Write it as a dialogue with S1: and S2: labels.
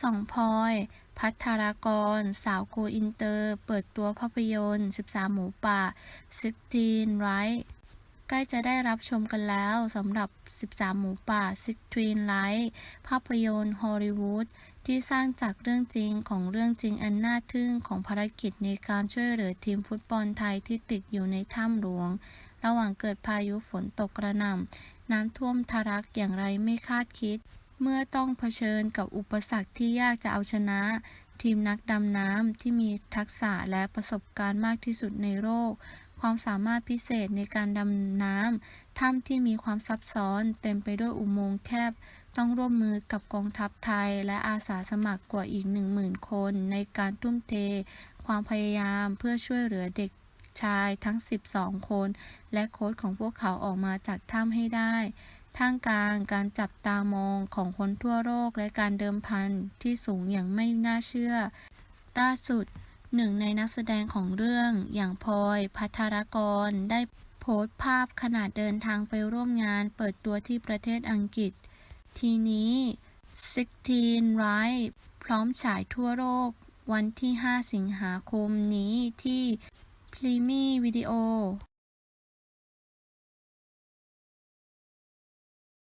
S1: สองพลอย พัทรากร สาวโกอินเตอร์ เปิดตัวภาพยนตร์ 13 หมูป่า 16 Right ใกล้จะได้รับชมกันแล้วสำหรับ 13 หมูป่า 16 Right ภาพยนตร์ฮอลลีวูดที่สร้างจากเรื่องจริงของเรื่องจริงอันน่าทึ่งของภารกิจในการช่วยเหลือทีมฟุตบอลไทยที่ติดอยู่ในถ้ำหลวง ระหว่างเกิดพายุฝนตกกระหน่ำน้ำท่วมทะลักอย่างไรไม่คาดคิด เมื่อต้องเผชิญกับอุปสรรคที่ยากจะเอาชนะ ทีมนักดำน้ำที่มีทักษะและประสบการณ์มากที่สุดในโลกความสามารถพิเศษในการดำน้ำถ้ำที่มีความซับซ้อนเต็มไปด้วยอุโมงค์แคบ ต้องร่วมมือกับกองทัพไทย และอาสาสมัครกว่าอีก 10,000 คน ในการทุ่มเท ความพยายามเพื่อช่วยเหลือเด็กชายทั้ง 12 คน และโค้ชของพวกเขาออกมาจากถ้ำให้ได้ ท่ามกลางการจับตามองของคนทั่วโลกและการเดิมพันที่สูงอย่างไม่น่าเชื่อ ล่าสุดหนึ่งในนักแสดงของเรื่องอย่างพลอยพัทรกร ได้โพสต์ภาพขณะเดินทางไปร่วมงานเปิดตัวที่ประเทศอังกฤษ ทีนี้16 Right พร้อมฉายทั่วโลก วันที่ 5 สิงหาคมนี้ที่พรีมีวิดีโอ